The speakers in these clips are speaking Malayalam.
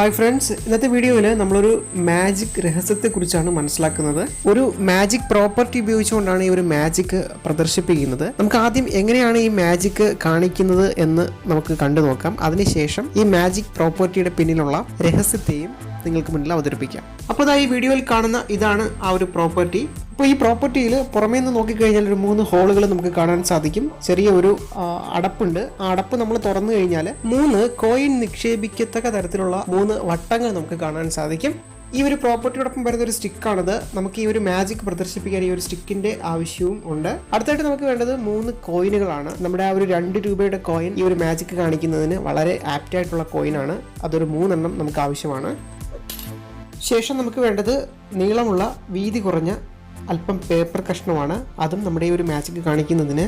ഹായ് ഫ്രണ്ട്സ് ഇന്നത്തെ വീഡിയോയിൽ നമ്മളൊരു മാജിക് രഹസ്യത്തെക്കുറിച്ചാണ് മനസ്സിലാക്കുന്നത്. ഒരു മാജിക് പ്രോപ്പർട്ടി ഉപയോഗിച്ചുകൊണ്ടാണ് ഈ ഒരു മാജിക് പ്രദർശിപ്പിക്കുന്നത്. നമുക്ക് ആദ്യം എങ്ങനെയാണ് ഈ മാജിക് കാണിക്കുന്നത് എന്ന് നമുക്ക് കണ്ടു നോക്കാം. അതിനുശേഷം ഈ മാജിക് പ്രോപ്പർട്ടിയുടെ പിന്നിലുള്ള രഹസ്യത്തെയും നിങ്ങൾക്ക് മുന്നിൽ അവതരിപ്പിക്കാം. അപ്പോൾ ഈ വീഡിയോയിൽ കാണുന്ന ഇതാണ് ആ ഒരു പ്രോപ്പർട്ടി അപ്പോൾ ഈ പ്രോപ്പർട്ടിയിൽ പുറമേ നിന്ന് നോക്കിക്കഴിഞ്ഞാൽ ഒരു മൂന്ന് ഹോളുകൾ നമുക്ക് കാണാൻ സാധിക്കും. ചെറിയ ഒരു അടപ്പുണ്ട്. ആ അടപ്പ് നമ്മൾ തുറന്നു കഴിഞ്ഞാൽ മൂന്ന് കോയിൻ നിക്ഷേപിക്കത്തക്ക തരത്തിലുള്ള മൂന്ന് വട്ടങ്ങൾ നമുക്ക് കാണാൻ സാധിക്കും. ഈ ഒരു പ്രോപ്പർട്ടിയോടൊപ്പം വരുന്ന ഒരു സ്റ്റിക്കാണത്. നമുക്ക് ഈ ഒരു മാജിക് പ്രദർശിപ്പിക്കാൻ ഈ ഒരു സ്റ്റിക്കിന്റെ ആവശ്യവും ഉണ്ട്. അടുത്തായിട്ട് നമുക്ക് വേണ്ടത് മൂന്ന് കോയിനുകളാണ്. നമ്മുടെ ആ ഒരു രണ്ട് രൂപയുടെ കോയിൻ ഈ ഒരു മാജിക് കാണിക്കുന്നതിന് വളരെ ആപ്റ്റ് ആയിട്ടുള്ള കോയിനാണ്. അതൊരു മൂന്നെണ്ണം നമുക്ക് ആവശ്യമാണ്. ശേഷം നമുക്ക് വേണ്ടത് നീളമുള്ള വീതി കുറഞ്ഞ അല്പം പേപ്പർ കഷ്ണമാണ്. അതും നമ്മുടെ ഈ ഒരു മാജിക് കാണിക്കുന്നതിന്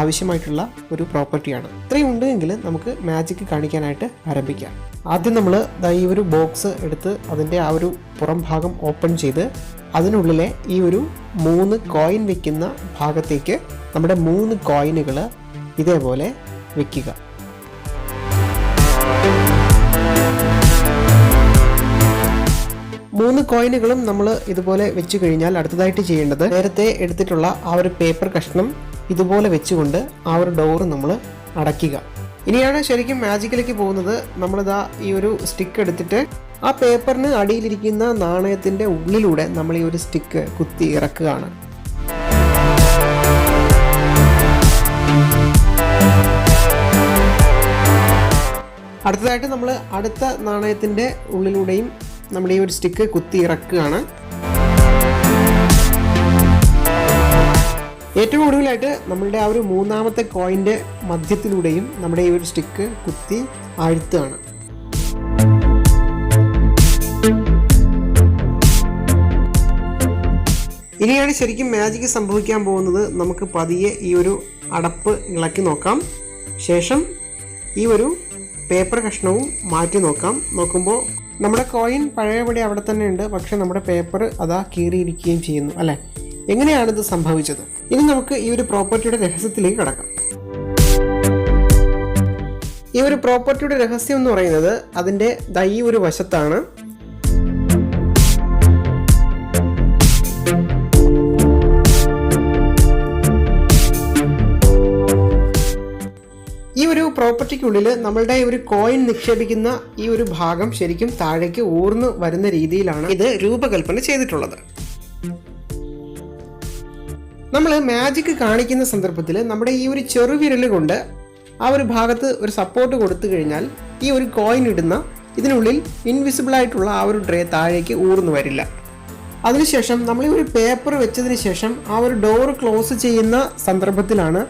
ആവശ്യമായിട്ടുള്ള ഒരു പ്രോപ്പർട്ടിയാണ് ഇത്രയും ഉണ്ടെങ്കിൽ നമുക്ക് മാജിക് കാണിക്കാനായിട്ട് ആരംഭിക്കാം. ആദ്യം നമ്മൾ ഈ ഒരു ബോക്സ് എടുത്ത് അതിന്റെ ആ ഒരു പുറം ഭാഗം ഓപ്പൺ ചെയ്ത് അതിനുള്ളിലെ ഈ ഒരു മൂന്ന് കോയിൻ വെക്കുന്ന ഭാഗത്തേക്ക് നമ്മുടെ മൂന്ന് കോയിനുകൾ ഇതേപോലെ വെക്കുക. മൂന്ന് കോയിനുകളും നമ്മൾ ഇതുപോലെ വെച്ച് കഴിഞ്ഞാൽ അടുത്തതായിട്ട് ചെയ്യേണ്ടത് നേരത്തെ എടുത്തിട്ടുള്ള ആ ഒരു പേപ്പർ കഷ്ണം ഇതുപോലെ വെച്ചുകൊണ്ട് ആ ഒരു ഡോർ നമ്മൾ അടയ്ക്കുക. ഇനിയാണ് ശരിക്കും മാജിക്കിലേക്ക് പോകുന്നത്. നമ്മളിതാ ഈ ഒരു സ്റ്റിക്ക് എടുത്തിട്ട് ആ പേപ്പറിന് അടിയിലിരിക്കുന്ന നാണയത്തിന്റെ ഉള്ളിലൂടെ നമ്മൾ ഈ ഒരു സ്റ്റിക്ക് കുത്തി ഇറക്കുകയാണ്. അടുത്തതായിട്ട് നമ്മൾ അടുത്ത നാണയത്തിന്റെ ഉള്ളിലൂടെയും നമ്മുടെ ഈ ഒരു സ്റ്റിക്ക് കുത്തി ഇറക്കുകയാണ്. ഏറ്റവും ഒടുവിലായിട്ട് നമ്മളുടെ ആ ഒരു മൂന്നാമത്തെ കോയിന്റെ മധ്യത്തിലൂടെയും നമ്മുടെ ഈ ഒരു സ്റ്റിക്ക് കുത്തി ആഴ്ത്തുകയാണ്. ഇനിയാണ് ശരിക്കും മാജിക് സംഭവിക്കാൻ പോകുന്നത്. നമുക്ക് പതിയെ ഈ ഒരു അടപ്പ് ഇളക്കി നോക്കാം. ശേഷം ഈ ഒരു പേപ്പർ കഷ്ണവും മാറ്റി നോക്കാം. നോക്കുമ്പോൾ നമ്മുടെ കോയിൻ പഴയപടി അവിടെ തന്നെ ഉണ്ട്. പക്ഷെ നമ്മുടെ പേപ്പർ അതാ കീറിയിരിക്കുകയും ചെയ്യുന്നു അല്ലേ? എങ്ങനെയാണിത് സംഭവിച്ചത്? ഇനി നമുക്ക് ഈ ഒരു പ്രോപ്പർട്ടിയുടെ രഹസ്യത്തിലേക്ക് കടക്കാം. ഈ ഒരു പ്രോപ്പർട്ടിയുടെ രഹസ്യം എന്ന് പറയുന്നത് അതിന്റെ ദൈ ഒരു വശത്താണ്. പ്രോപ്പർട്ടിക്കുള്ളിൽ നമ്മളുടെ ഒരു കോയിൻ നിക്ഷേപിക്കുന്ന ഈ ഒരു ഭാഗം ശരിക്കും താഴേക്ക് ഊർന്നു വരുന്ന രീതിയിലാണ് ഇത് രൂപകൽപ്പന ചെയ്തിട്ടുള്ളത്. നമ്മൾ മാജിക് കാണിക്കുന്ന സന്ദർഭത്തിൽ നമ്മുടെ ഈ ഒരു ചെറുവിരൽ കൊണ്ട് ആ ഒരു ഭാഗത്ത് ഒരു സപ്പോർട്ട് കൊടുത്തു കഴിഞ്ഞാൽ ഈ ഒരു കോയിൻ ഇടുന്ന ഇതിനുള്ളിൽ ഇൻവിസിബിൾ ആയിട്ടുള്ള ആ ഒരു ഡ്രേ താഴേക്ക് ഊർന്നു വരില്ല. അതിനുശേഷം നമ്മൾ ഈ ഒരു പേപ്പർ വെച്ചതിന് ശേഷം ആ ഒരു ഡോർ ക്ലോസ് ചെയ്യുന്ന സന്ദർഭത്തിലാണ്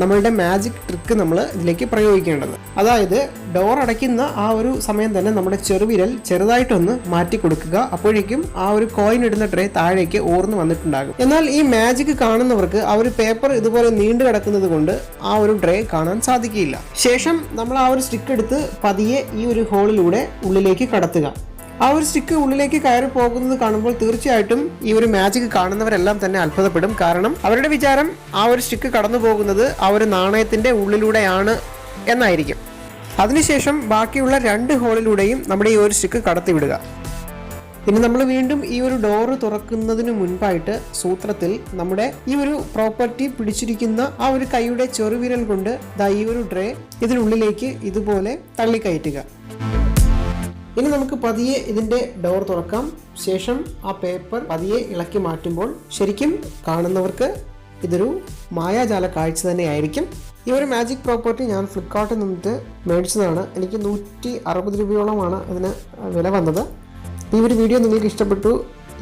നമ്മളുടെ മാജിക് ട്രിക്ക് നമ്മൾ ഇതിലേക്ക് പ്രയോഗിക്കേണ്ടത്. അതായത് ഡോർ അടയ്ക്കുന്ന ആ ഒരു സമയം തന്നെ നമ്മുടെ ചെറുവിരൽ ചെറുതായിട്ടൊന്ന് മാറ്റി കൊടുക്കുക. അപ്പോഴേക്കും ആ ഒരു കോയിൻ ഇടുന്ന ട്രേ താഴേക്ക് ഓർന്ന് വന്നിട്ടുണ്ടാകും. എന്നാൽ ഈ മാജിക് കാണുന്നവർക്ക് ആ ഒരു പേപ്പർ ഇതുപോലെ നീണ്ടു കിടക്കുന്നത് കൊണ്ട് ആ ഒരു ട്രേ കാണാൻ സാധിക്കില്ല ശേഷം നമ്മൾ ആ ഒരു സ്റ്റിക്ക് എടുത്ത് പതിയെ ഈ ഒരു ഹോളിലൂടെ ഉള്ളിലേക്ക് കടത്തുക. ആ ഒരു സ്റ്റിക്ക് ഉള്ളിലേക്ക് കയറി പോകുന്നത് കാണുമ്പോൾ തീർച്ചയായിട്ടും ഈ ഒരു മാജിക് കാണുന്നവരെല്ലാം തന്നെ അത്ഭുതപ്പെടും. കാരണം അവരുടെ വിചാരം ആ ഒരു സ്റ്റിക്ക് കടന്നു പോകുന്നത് ആ ഒരു നാണയത്തിന്റെ ഉള്ളിലൂടെയാണ് എന്നായിരിക്കും. അതിനുശേഷം ബാക്കിയുള്ള രണ്ട് ഹോളിലൂടെയും നമ്മുടെ ഈ ഒരു സ്റ്റിക്ക് കടത്തിവിടുക. ഇനി നമ്മൾ വീണ്ടും ഈ ഒരു ഡോറ് തുറക്കുന്നതിന് മുൻപായിട്ട് സൂത്രത്തിൽ നമ്മുടെ ഈ ഒരു പ്രോപ്പർട്ടി പിടിച്ചിരിക്കുന്ന ആ ഒരു കൈയുടെ ചെറുവിരൽ കൊണ്ട് ദാ ഈ ഒരു ട്രേ ഇതിനുള്ളിലേക്ക് ഇതുപോലെ തള്ളിക്കയറ്റുക. ഇനി നമുക്ക് പതിയെ ഇതിന്റെ ഡോർ തുറക്കാം. ശേഷം ആ പേപ്പർ പതിയെ ഇളക്കി മാറ്റുമ്പോൾ ശരിക്കും കാണുന്നവർക്ക് ഇതൊരു മായാജാല കാഴ്ച തന്നെയായിരിക്കും. ഈ ഒരു മാജിക് പ്രോപ്പർട്ടി ഞാൻ ഫ്ലിപ്കാർട്ടിൽ നിന്നിട്ട് മേടിച്ചതാണ്. എനിക്ക് നൂറ്റി അറുപത് രൂപയോളമാണ് ഇതിന് വില വന്നത്. ഈ ഒരു വീഡിയോ നിങ്ങൾക്ക് ഇഷ്ടപ്പെട്ടു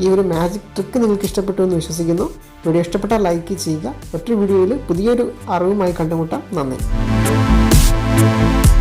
ഈ ഒരു മാജിക് ട്രിക്ക് നിങ്ങൾക്ക് ഇഷ്ടപ്പെട്ടു എന്ന് വിശ്വസിക്കുന്നു. വീഡിയോ ഇഷ്ടപ്പെട്ടാൽ ലൈക്ക് ചെയ്യുക. മറ്റൊരു വീഡിയോയിൽ പുതിയൊരു അറിവുമായി കണ്ടുമുട്ടാം. നന്ദി.